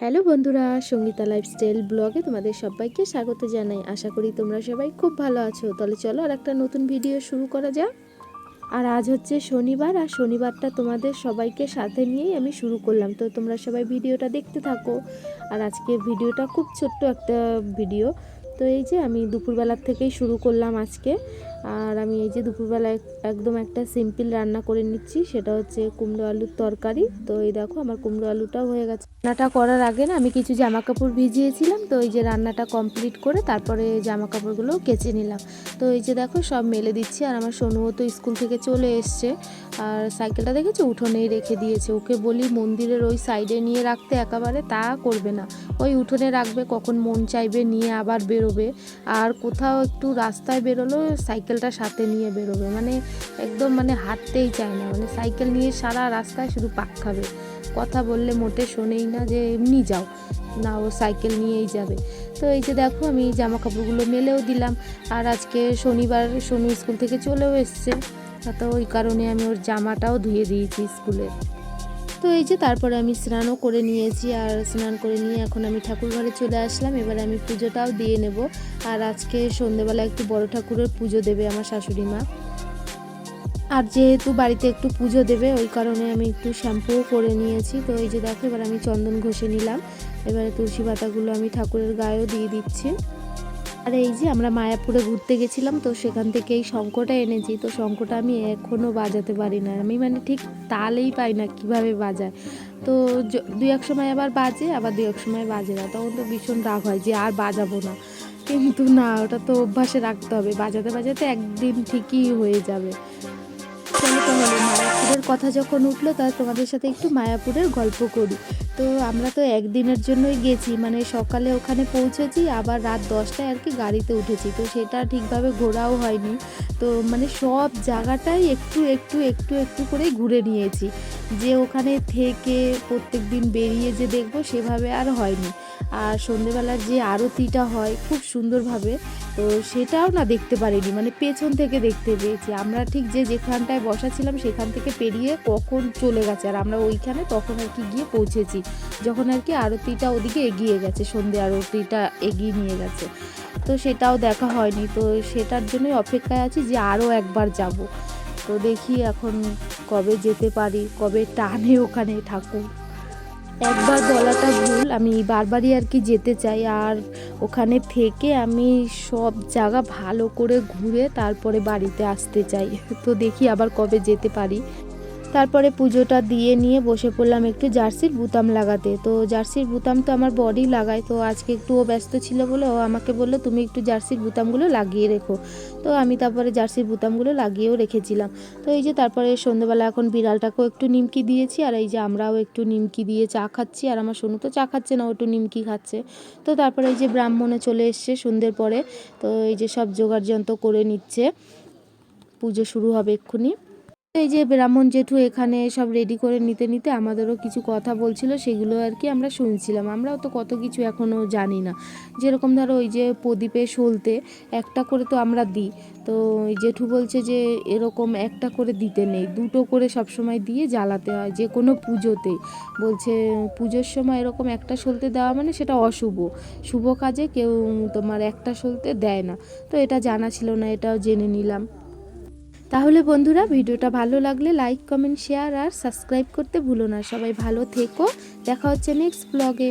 Hello বন্ধুরা, Sangeeta lifestyle ব্লগে তোমাদের সবাইকে স্বাগত জানাই। আশা করি তোমরা সবাই খুব ভালো আছো। তাহলে চলো আর একটা নতুন ভিডিও শুরু করা যাক। আর আজ হচ্ছে শনিবার, আর শনিবারটা তোমাদের সবাইকে সাথে নিয়েই আমি শুরু করলাম। তো তোমরা সবাই ভিডিওটা দেখতে থাকো। আর আজকে ভিডিওটা খুব ছোট্ট একটা ভিডিও তো এই যে আমি দুপুরবেলার থেকেই শুরু করলাম আজকে। আর আমি এই যে দুপুরবেলা একদম একটা সিম্পল রান্না করে নিচ্ছি, সেটা হচ্ছে কুমড়ো আলুর তরকারি। তো এই দেখো আমার কুমড়ো আলুটাও হয়ে গেছে। রান্নাটা করার আগে না আমি কিছু জামা কাপড় ভিজিয়েছিলাম, তো এই যে রান্নাটা কমপ্লিট করে তারপরে জামা কাপড়গুলো কেচে নিলাম। তো এই যে দেখো সব মেলে দিচ্ছি, আর আমার সোনুও তো স্কুল থেকে চলে এসছে। আর সাইকেলটা দেখেছ? উঠোনেই রেখে দিয়েছে। ওকে বলি মন্দিরের ওই সাইডে নিয়ে রাখতে, একেবারে তা করবে না। ওই উঠোনে রাখবে, কখন মন চাইবে নিয়ে আবার বেরোবে। আর কোথাও একটু রাস্তায় বেরোলো সাইকেলটা সাথে নিয়ে বেরোবে। মানে একদম মানে হাঁটতেই চায় না। মানে সাইকেল নিয়ে সারা রাস্তায় শুধু পাক খাবে। কথা বললে মোটে শোনেই না যে এমনি যাও, না ও সাইকেল নিয়েই যাবে। তো এই যে দেখো, আমি জামা কাপড়গুলো মেলেও দিলাম। আর আজকে শনিবার শনি স্কুল থেকে চলেও এসছে। তো ওই কারণে আমি ওর জামাটাও ধুয়ে দিয়েছি স্কুলে তো এই যে তারপরে আমি স্নানও করে নিয়েছি আর স্নান করে নিয়ে এখন আমি ঠাকুর ঘরে চলে আসলাম। এবার আমি পুজোটাও দিয়ে নেব আর আজকে সন্ধেবেলা একটু বড় ঠাকুরের পুজো দেবে আমার শাশুড়ি মা। আর যেহেতু বাড়িতে একটু পুজো দেবে, ওই কারণে আমি একটু শ্যাম্পুও করে নিয়েছি। তো এই যে দেখো, এবার আমি চন্দন ঘষে নিলাম। এবারে তুলসী পাতাগুলো আমি ঠাকুরের গায়েও দিয়ে দিচ্ছি। আর এই যে আমরা মায়াপুরে ঘুরতে গেছিলাম, তো সেখান থেকে এই শঙ্কটা এনেছি। তো শঙ্কটা আমি এখনও বাজাতে পারি না। আমি মানে ঠিক তালেই পাই না কীভাবে বাজায়। তো দুই এক সময় আবার বাজে, আবার দুই এক সময় বাজে না। তখন তো ভীষণ রাগ হয় যে আর বাজাবো না। কিন্তু না, ওটা তো অভ্যাসে রাখতে হবে। বাজাতে বাজাতে একদিন ঠিকই হয়ে যাবে। তাহলে, মায়াপুরের কথা যখন উঠল তা তোমাদের সাথে একটু মায়াপুরের গল্প করি। তো আমরা তো একদিনের জন্যই গেছি মানে সকালে ওখানে পৌঁছেছি, আবার রাত দশটায় আর কি গাড়িতে উঠেছি। তো সেটা ঠিকভাবে ঘোরাও হয়নি। তো মানে সব জায়গাটাই একটু একটু একটু একটু করেই ঘুরে নিয়েছি। যে ওখানে থেকে প্রত্যেক দিন বেরিয়ে যে দেখব সেভাবে আর হয়নি। আর সন্ধেবেলার যে আরতিটা হয় খুব সুন্দরভাবে, তো সেটাও না দেখতে পারিনি মানে পেছন থেকে দেখতে পেয়েছি। আমরা ঠিক যে যেখানটায় বসা ছিলাম সেখান থেকে পেরিয়ে কখন চলে গেছে, আর আমরা ওইখানে তখন আর কি গিয়ে পৌঁছেছি, যখন আর কি আরতিটা ওদিকে এগিয়ে গেছে, সন্ধে আরতিটা এগিয়ে নিয়ে গেছে। তো সেটাও দেখা হয়নি, তো সেটার জন্যই অপেক্ষায় আছি যে আরও একবার যাব। তো দেখি এখন কবে যেতে পারি, কবে টানে ওখানে ঠাকুর। একবার বলাটা ভুল, আমি বারবারই আর কি যেতে চাই। আর ওখানে থেকে আমি সব জায়গা ভালো করে ঘুরে তারপরে বাড়িতে আসতে চাই। তো দেখি আবার কবে যেতে পারি। তারপরে পুজোটা দিয়ে নিয়ে বসে পড়লাম একটু জার্সির বুতাম লাগাতে। তো জার্সির বুতাম তো আমার বডি লাগায়, তো আজকে একটু ও ব্যস্ত ছিল বলে ও আমাকে বলল, তুমি একটু জার্সির বুতামগুলো লাগিয়ে রেখো। তো আমি তারপরে জার্সির বুতামগুলো লাগিয়েও রেখেছিলাম। তো এই যে তারপরে সন্ধ্যেবেলা এখন বিড়ালটাকেও একটু নিমকি দিয়েছি, আর এই যে আমরাও একটু নিমকি দিয়ে চা খাচ্ছি, আর আমার সোনু তো চা খাচ্ছে না, ও একটু নিমকি খাচ্ছে। তো তারপরে এই যে ব্রাহ্মণে চলে এসছে সন্ধ্যের পরে, তো এই যে সব জোগাড় যন্ত্র করে নিচ্ছে। পুজো শুরু হবে এক্ষুনি। এই যে ব্রাহ্মণ জেঠু এখানে সব রেডি করে নিতে নিতে আমাদেরও কিছু কথা বলছিল, সেগুলো আর কি আমরা শুনছিলাম। আমরাও তো কত কিছু এখনও জানি না। যেরকম ধরো ওই যে প্রদীপে সলতে একটা করে তো আমরা দিই। তো জেঠু বলছে যে এরকম একটা করে দিতে নেই, দুটো করে সব সময় দিয়ে জ্বালাতে হয়, যে কোনো পুজোতেই বলছে পুজোর সময় এরকম একটা সলতে দেওয়া মানে সেটা অশুভ। শুভ কাজে কেউ তোমার একটা সলতে দেয় না। তো এটা জানা ছিল না, এটাও জেনে নিলাম। তাহলে বন্ধুরা, ভিডিওটা ভালো লাগলে লাইক কমেন্ট শেয়ার আর সাবস্ক্রাইব করতে ভুলো না। সবাই ভালো থেকো। দেখা হচ্ছে নেক্সট ব্লগে